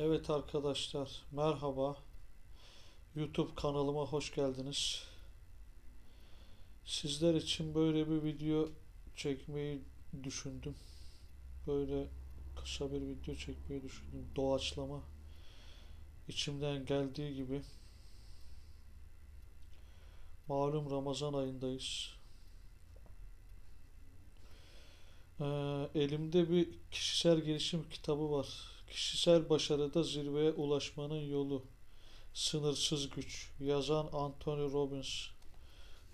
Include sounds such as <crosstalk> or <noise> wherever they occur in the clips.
Evet arkadaşlar, merhaba. YouTube kanalıma hoş geldiniz. Sizler için böyle bir video çekmeyi düşündüm. Böyle kısa bir video çekmeyi düşündüm. Doğaçlama. İçimden geldiği gibi. Malum Ramazan ayındayız. Ee, elimde bir kişisel gelişim kitabı var. Kişisel başarıda zirveye ulaşmanın yolu. Sınırsız güç. Yazan Anthony Robbins.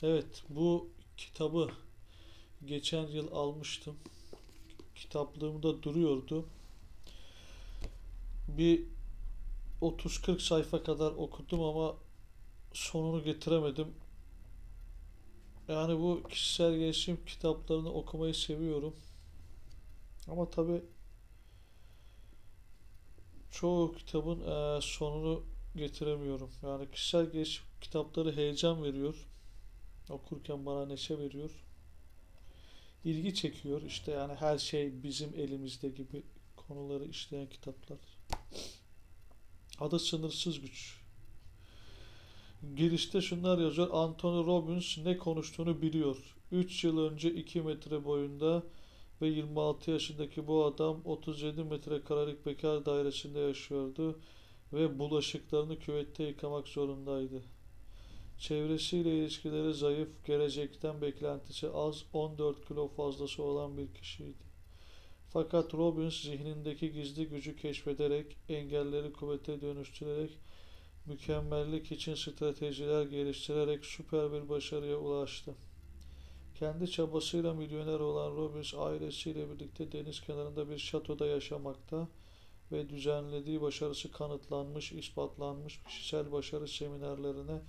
Evet, bu kitabı geçen yıl almıştım. Kitaplığımda duruyordu. Bir 30-40 sayfa kadar okudum ama sonunu getiremedim. Yani bu kişisel gelişim kitaplarını okumayı seviyorum. Ama tabii çoğu kitabın eee, sonunu getiremiyorum. Yani kişisel gelişim kitapları heyecan veriyor. Okurken bana neşe veriyor. İlgi çekiyor. İşte yani her şey bizim elimizde gibi konuları işleyen kitaplar. Adı Sınırsız Güç. Girişte şunlar yazıyor. Anthony Robbins ne konuştuğunu biliyor. 3 yıl önce 2 metre boyunda ve 26 yaşındaki bu adam 37 metrekarelik bekar dairesinde yaşıyordu ve bulaşıklarını küvette yıkamak zorundaydı. Çevresiyle ilişkileri zayıf, gelecekten beklentisi az, 14 kilo fazlası olan bir kişiydi. Fakat Robbins zihnindeki gizli gücü keşfederek, engelleri kuvvete dönüştürerek, mükemmellik için stratejiler geliştirerek süper bir başarıya ulaştı. Kendi çabasıyla milyoner olan Robbins ailesiyle birlikte deniz kenarında bir şatoda yaşamakta ve düzenlediği başarısı kanıtlanmış, ispatlanmış kişisel başarı seminerlerine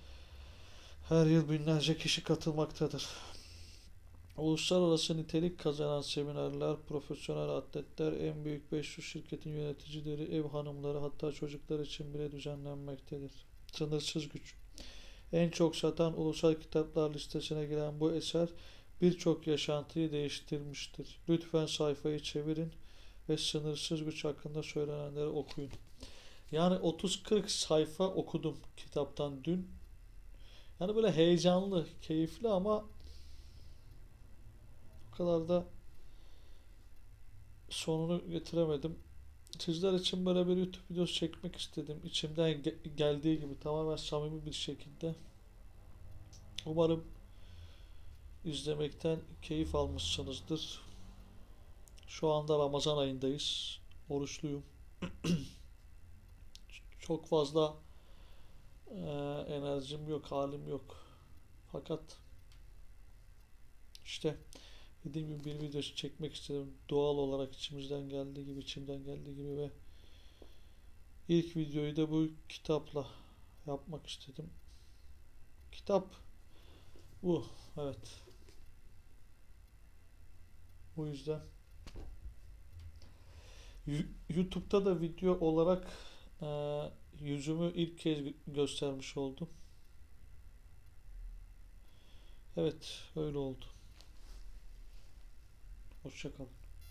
her yıl binlerce kişi katılmaktadır. Uluslararası nitelik kazanan seminerler, profesyonel atletler, en büyük 500 şirketin yöneticileri, ev hanımları hatta çocuklar için bile düzenlenmektedir. Sınırsız güç. En çok satan ulusal kitaplar listesine giren bu eser birçok yaşantıyı değiştirmiştir. Lütfen sayfayı çevirin ve sınırsız güç hakkında söylenenleri okuyun. Yani 30-40 sayfa okudum kitaptan dün. Yani böyle heyecanlı, keyifli ama o kadar da sonunu getiremedim. Sizler için böyle bir YouTube videosu çekmek istedim. İçimden ge- geldiği gibi tamamen samimi bir şekilde. Umarım izlemekten keyif almışsınızdır. Şu anda Ramazan ayındayız. Oruçluyum. <clears throat> Çok fazla eee, enerjim yok, halim yok. Fakat işte dediğim gibi bir video çekmek istedim. Doğal olarak içimizden geldiği gibi, içimden geldiği gibi ve ilk videoyu da bu kitapla yapmak istedim. Kitap bu. Evet. Bu yüzden YouTube'da da video olarak eee, yüzümü ilk kez gö- göstermiş oldum. Evet, öyle oldu. Hoşça kalın.